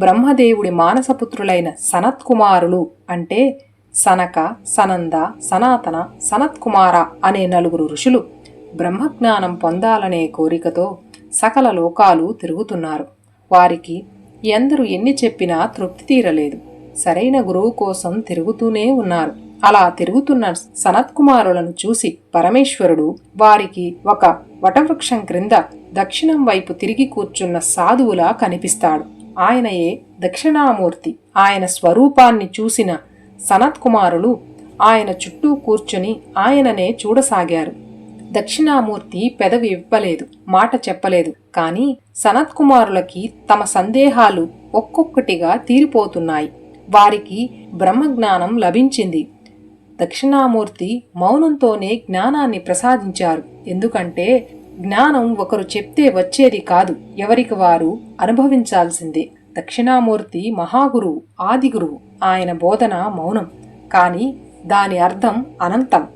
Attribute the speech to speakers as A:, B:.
A: బ్రహ్మదేవుడి మానసపుత్రులైన సనత్కుమారులు అంటే సనక సనంద సనాతన సనత్కుమార అనే నలుగురు ఋషులు బ్రహ్మజ్ఞానం పొందాలనే కోరికతో సకల లోకాలు తిరుగుతున్నారు. వారికి ఎందరు ఎన్ని చెప్పినా తృప్తి తీరలేదు. సరైన గురువు కోసం తిరుగుతూనే ఉన్నారు. అలా తిరుగుతున్న సనత్కుమారులను చూసి పరమేశ్వరుడు వారికి ఒక వటవృక్షం క్రింద దక్షిణం వైపు తిరిగి కూర్చున్న సాధువులా కనిపిస్తాడు. ఆయనయే దక్షిణామూర్తి. ఆయన స్వరూపాన్ని చూసిన సనత్కుమారులు ఆయన చుట్టూ కూర్చుని ఆయననే చూడసాగారు. దక్షిణామూర్తి పెదవి ఇవ్వలేదు మాట చెప్పలేదు. కాని సనత్కుమారులకి తమ సందేహాలు ఒక్కొక్కటిగా తీరిపోతున్నాయి. వారికి బ్రహ్మజ్ఞానం లభించింది. దక్షిణామూర్తి మౌనంతోనే జ్ఞానాన్ని ప్రసాదించారు. ఎందుకంటే జ్ఞానం ఒకరు చెప్తే వచ్చేది కాదు. ఎవరికి వారు అనుభవించాల్సిందే. దక్షిణామూర్తి మహాగురువు ఆదిగురువు ఆయన బోధన మౌనం. కాని దాని అర్థం అనంతం.